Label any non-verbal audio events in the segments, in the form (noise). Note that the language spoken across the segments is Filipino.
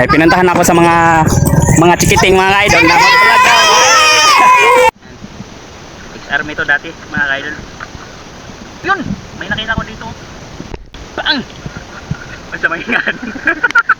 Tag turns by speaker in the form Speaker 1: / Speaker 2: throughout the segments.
Speaker 1: Ay, pinuntahan ako sa mga mga chikiting mga idol na mag-vlog daw. Ex-army to dati, mga idol. Yun! May nakita ko dito. Bang! Basta may ingan. (laughs)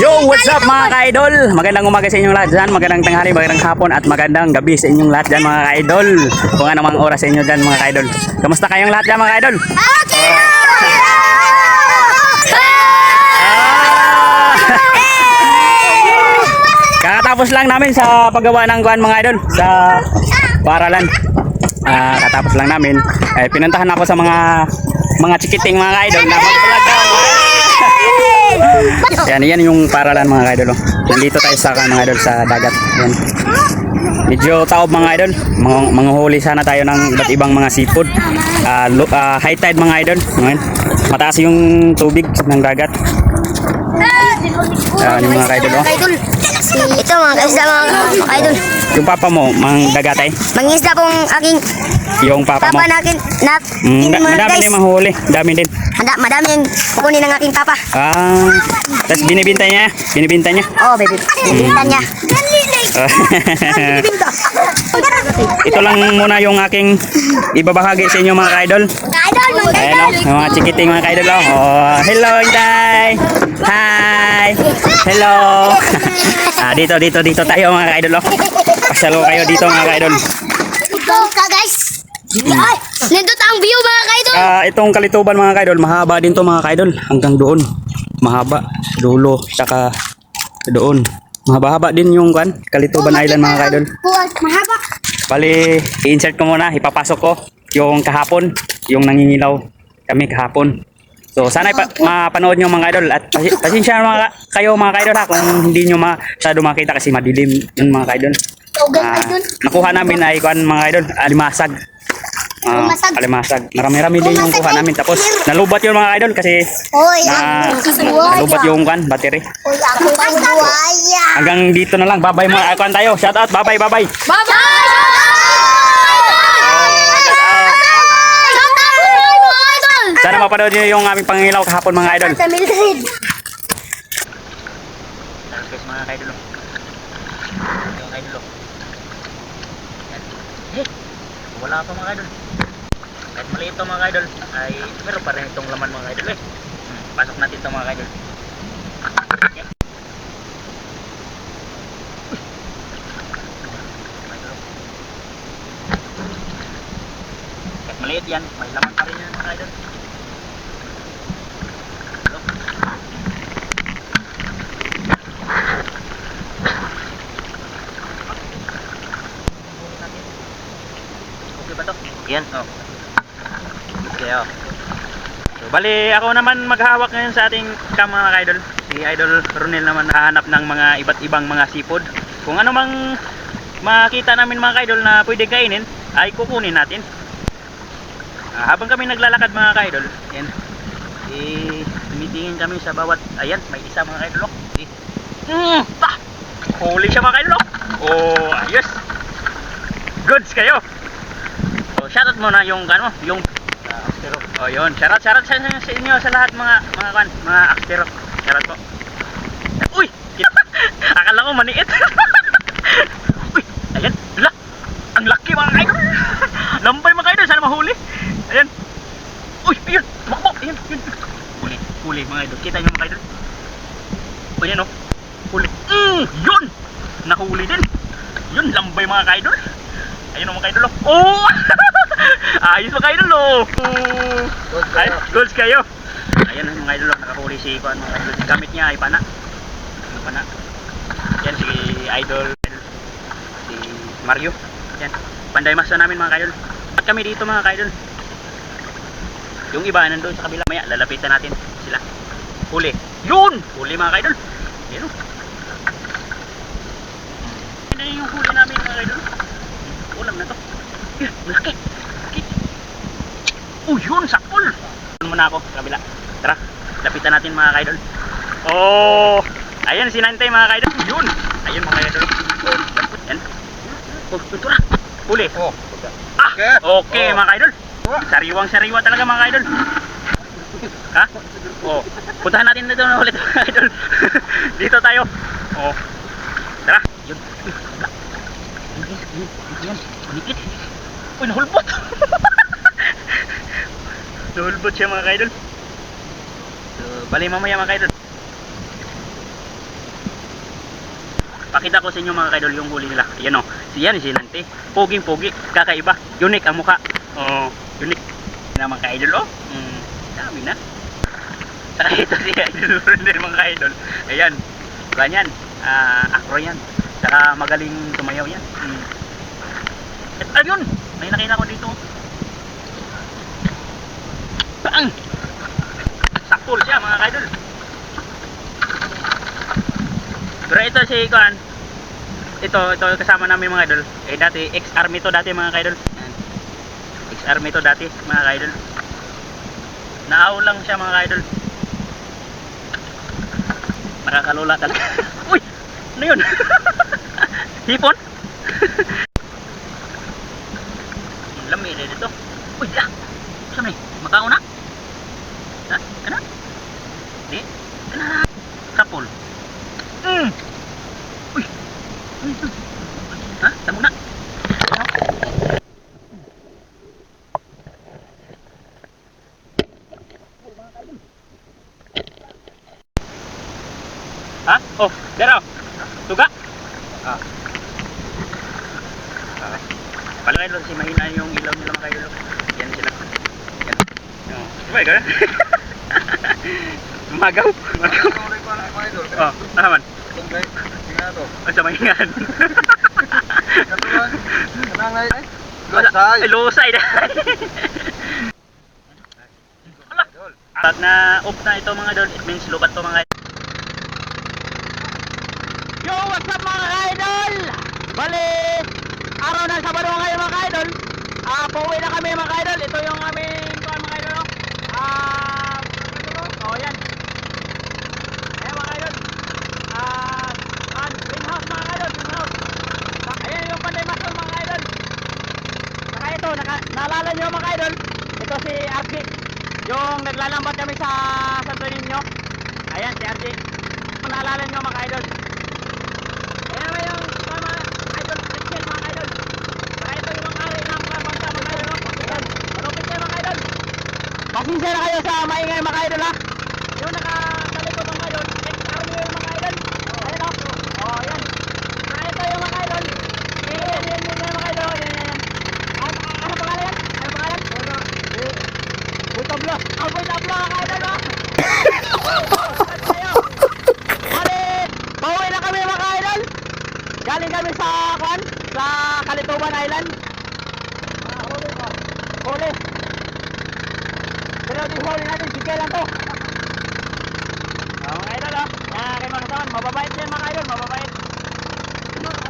Speaker 1: Yo, what's up mga ka-idol? Magandang umaga sa inyong lahat dyan, magandang tanghali, magandang hapon at magandang gabi sa inyong lahat dyan mga ka-idol. Kung ano mang oras sa inyo dyan mga ka-idol. Kamusta kayong lahat dyan mga ka-idol? Ah! Kakatapos lang namin sa paggawa ng kuan mga idol sa paralan. Ah, katapos lang namin. Eh, pinuntahan ako sa mga mga chikiting mga idol na mag-vlog. Yan, yan yung paralan mga idol. Oh. Nandito tayo sa mga idol sa dagat. Yan. Medyo taob mga idol. Manguhuli sana tayo ng iba't ibang mga seafood. Ah, lo- ah, high tide mga idol. Ngayon, mataas yung tubig ng dagat. Yan yung mga idol. Oh.
Speaker 2: Ito mga mga mga idol.
Speaker 1: Yung papa mo, mang dagatay.
Speaker 2: Mangingisda pong aking
Speaker 1: Yung papa mo.
Speaker 2: papa nakin na
Speaker 1: Mm, da- madami
Speaker 2: guys.
Speaker 1: din mahuli. Dami din.
Speaker 2: Handa, madami yung kukunin ng aking papa.
Speaker 1: Ah, tapos binibinta niya. Binibinta niya.
Speaker 2: Oh, baby. Bibintan niya. (laughs)
Speaker 1: Ito lang muna yung aking ibabahagi sa inyo mga ka-idol.
Speaker 2: Idol, mga
Speaker 1: Ayan o, yung mga chikiting mga ka-idol o. Oh, hello, Inday! Hi! Hello! (laughs) ah, dito, dito, dito tayo mga ka-idol o. Pasalo kayo dito mga ka-idol.
Speaker 2: Ito ka guys. Ay, nandito ang view mga kaidol.
Speaker 1: Ah, itong kalituban mga ka-idol, mahaba din to mga ka-idol. Hanggang doon. Mahaba. Dulo. Tsaka doon. Mahaba-haba din yung kan, Kalituban Island mga ka-idol.
Speaker 2: Buwan, mahaba.
Speaker 1: Bali, i-insert ko muna, ipapasok ko yung kahapon, yung nangingilaw kami kahapon. So, sana ipa- mapanood nyo mga idol at pasi- pasensya na mga, kayo mga idol ha kung hindi nyo masyado makita kasi madilim yung mga idol. Ah,
Speaker 2: idol.
Speaker 1: nakuha namin ay kuan mga idol, alimasag. Ah,
Speaker 2: Alimasag.
Speaker 1: alimasag. Marami-rami din yung kuha namin tapos nalubat yung mga idol kasi
Speaker 2: Hoy,
Speaker 1: na
Speaker 2: ako buwaya.
Speaker 1: nalubat yung kuan, battery.
Speaker 2: Hoy, ako buwaya.
Speaker 1: Hanggang dito na lang. Bye-bye mga kuan tayo. Shout out. Bye-bye, bye-bye. Sana mapanood nyo yung aming pangilaw kahapon mga idol.
Speaker 2: Sa Mildred.
Speaker 1: Guys, mga idol. Yung idol. Eh, wala pa mga idol. Kahit maliit to mga idol, ay pero pa rin itong laman mga idol eh. Hmm, Pasok natin to mga idol. Okay. Kahit maliit yan, may laman pa rin yan mga idol. Yan. Oh. Okay, oh. So, bali, ako naman maghawak ngayon sa ating cam mga idol. Si Idol Ronel naman hahanap ng mga iba't ibang mga seafood. Kung ano mang makita namin mga idol na pwede kainin, ay kukunin natin. Ah, habang kami naglalakad mga idol, yan. Eh, tumitingin kami sa bawat, ayan, may isa mga idol. Oh. Eh, mm, ah, huli siya mga idol. Oh, oh ayos. Goods kayo. So, shoutout muna yung ano, yung Axtero. Oh, yun. Shoutout, shoutout sa, sa inyo sa lahat mga mga kan, mga Axtero. Shoutout po. Uy! (laughs) Akala ko maniit. (laughs) Uy! Ayan. La! Ang laki mga kaidol. (laughs) Lampay mga kaidol. Sana mahuli. Ayan. Uy! Ayun! Tumakbo! Ayan! Ayan! Huli. Huli mga idol. Kita nyo mga idol. O yan o. Huli. Mm! Yun! Nahuli din. Yun! Lambay mga kaidol. Ayun o mga kaidol o. Oh! Ayos mga idol o. Mm. Ay, goods kayo. Ayan ang mga idol o. Nakahuli si mga idol. Gamit niya ay pana. Ano pana? Yan si idol. Si Mario. Yan. Panday mas na namin mga kaidol. At kami dito mga kaidol. Yung iba nandun sa kabila. Maya, lalapitan natin sila. Huli. Yun! Huli mga kaidol. Yan o. Yan yung huli namin mga kaidol. Ulam na to. Yan, laki. Oh, yun, sakol. Doon muna ako sa kabila. Tara, lapitan natin mga kaidol. Oh, ayan si Nantay mga kaidol. Yun, ayun mga kaidol. Yan. Oh, ito na. Huli.
Speaker 3: Oh.
Speaker 1: Ah,
Speaker 3: Okay. Oh.
Speaker 1: mga kaidol. Sariwang sariwa talaga mga kaidol. Ha? Oh, puntahan natin dito na ulit mga kaidol. (laughs) dito tayo. Oh. Tara. Yun. Yan. Unikit. Uy, nahulbot. (laughs) nahulbot siya mga kaidol. So, bali mamaya mga kaidol. Pakita ko sa inyo mga kaidol yung huli nila. Yan o. Si yan si Nante. Poging pogi. Kakaiba. Unique ang mukha. Oo. unique. Na mga kaidol oh. Mm, dami na. (laughs) Saka ito si Idol Runner mga kaidol. Ayan. Ganyan. Ah, akro yan. Saka magaling tumayaw yan. Mm. At ayun. May nakita ko dito. Bang! Sakpul siya mga kaidol. Pero ito si Kuan. Ito, ito kasama namin mga idol. Eh dati ex-army to dati mga kaidol. Yan. Ex-army to dati mga kaidol. Naaw lang siya mga kaidol. Nakakalula talaga. (laughs) Uy! Ano yun? (laughs) Hipon? (laughs) Ang Lami na dito. Uy, ya! Saan na Makauna? Ha? Kana? Di? Kana? Kapul. Mm. Uy. Uy, uy. Ha? Tamo na. Ha? Oh, dero. Tuga. Ah. Ah. Pala kayo si mahina yung ilaw nila mga kayo. Yan sila. Yan. Oh. Diba ikaw? Magaw. (laughs) Magaw. Oh, naman. Ang sa mahingan. (laughs) Ay, lusay na. (laughs) Pag na off na ito mga idol, it means lubat to mga. Yo, what's up mga idol? Bali, araw ng Sabado ngayon mga idol. Ah, pauwi na kami mga idol. Ito yung aming kuan mga idol. no? Ah, to? Oh, yan. Ayan mga idol. Ah, an greenhouse mga idol, greenhouse. Ah, Ayan yung panday masol mga idol. Saka ito, naka, naalala nyo mga idol, ito si RJ. Yung naglalambat kami sa Santo Niño. Ayan si RJ. Kung naalala nyo mga idol. Ayan naman yung mga idol, Rachel mga idol. Saka ito yung mga ari ng mga bangka mga idol. malupit kayo mga idol. Pasensya na kayo sa maingay mga idol ha. Yung nakatalikod mga idol, ex-army yung mga idol. Ayan o. Oh, ayan. Saka ito yung mga idol. Ayan, yan, yan, yan, mga idol. Ayan, yan, yan. Ano, ano pangalan yan? Ano pangalan? Ano? Boy Tabla. Ah, Boy Tabla mga idol o. Bali, pauwi na kami mga idol. Galing kami sa Kwan, sa Kalituban Island. Ah, huli ko. Huli. Pero di sige lang to. Oh, mga idol oh. Yan, kay mga katawan, mababait yan mga idol, mababait.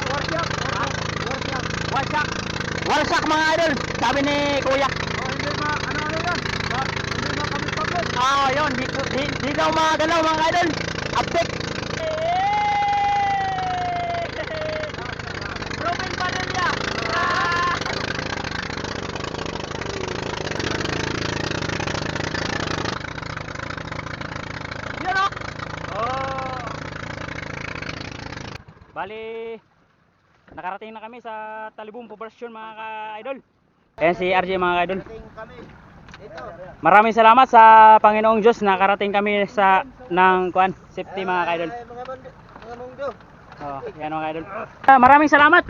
Speaker 1: Warsak. Warsak. Warsak. Warsak mga idol, sabi ni Kuya. Oh, hindi ma, ano ano? Hindi ma kami pagod. Ah, yun, di, di, di daw magalaw mga idol. Update. Robin Padilla. Ah! Yun o. Oh. Bali, nakarating na kami sa Talibong Poblasyon mga ka-idol. Ayan si RJ mga ka-idol. Maraming salamat sa Panginoong Diyos nakarating kami sa ng kuan safety mga ka-idol. Oh, yan mga idol. Ah, maraming salamat